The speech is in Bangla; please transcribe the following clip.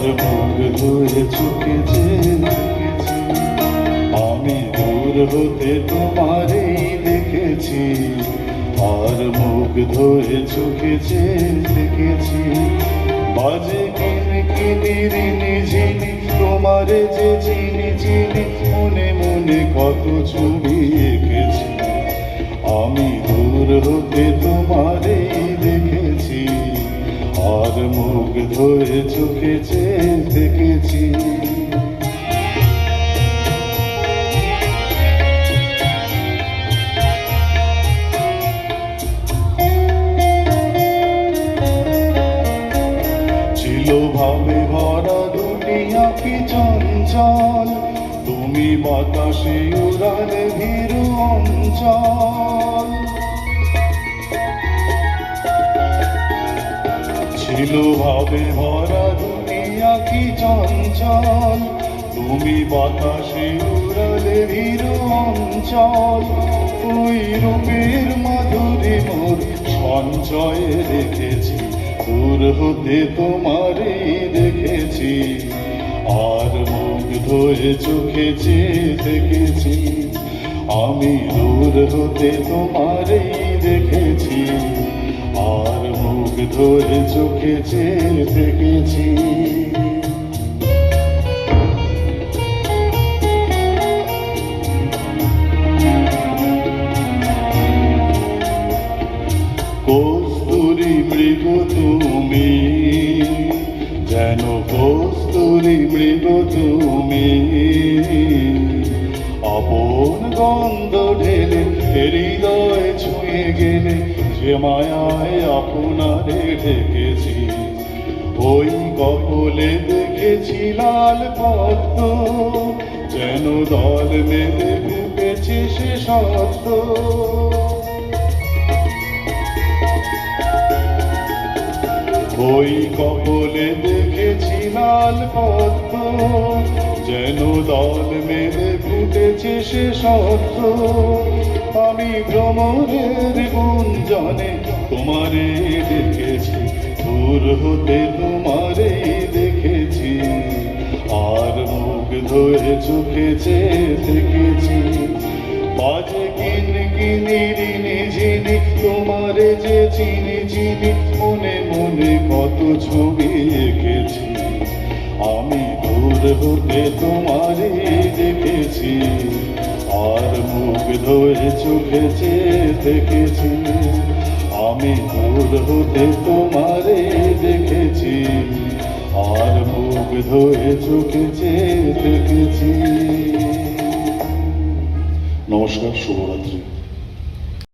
আর মুখ ধুয়ে চুকে যে দেখেছি আমি দূর হতে তোমারই দেখেছি, আর মুখ চুকে দেখেছি। বাজে তোমারে যে চিনি চিনি, মনে মনে কত ছবি এঁকেছি। আমি দূর হতে তোমারে ধরে চোখে চেয়ে দেখেছি ছিল ভাবে ভরা দুটি আঁকি চঞ্চল। তুমি বাতাসে উড়ালে ভীরু অঞ্চল। ছিল ভাবে ভরা দুনিয়া কি চঞ্চল? তুমি বাতাসে উড়ালে ভীরু অঞ্চল। ওই রূপের মাধুরী মোর সঞ্চয়ে রেখেছি দূর হতে তোমারে দেখেছি। আর মুখ ধরে চোখে চেয়ে দেখেছি আমি দূর হতে তোমারে দেখেছি। আর মুখ ধরে চোখে চেয়ে দেখেছি কস্তুরি মৃগ তুমি, যেন কস্তুরি মৃগ তুমি। আপন গন্ধ ঢেলে হৃদয় ছুঁয়ে গেলে যে মায়ায় আপনারে ঢেকেছি। ওই কপলে দেখেছি লাল পদ্ম, যেন দল মেলে ফুটেছে সে সত্য ওই কপলে দেখেছি লাল পদ্ম, যেন দল মেলে ফুটেছে সে সত্য আমি ভ্রমণের গুঞ্জনে তোমারে দেখেছি, দূর হতে তোমারে দেখেছি, আর মুখ ধরে চোখে দেখেছি। বাজে কিন কিনি ঝিনি, তোমারে যে চিনি চিনি, মনে মনে কত ছবি এঁকেছি। আমি দূর হতে তোমারে দেখেছি, আর মুখ ধরে চোখে দেখেছি। আমি দূর হতে তোমারে দেখেছি। আর মুখ ধরে চোখে দেখেছি। নমস্কার, শুভরাত্রি।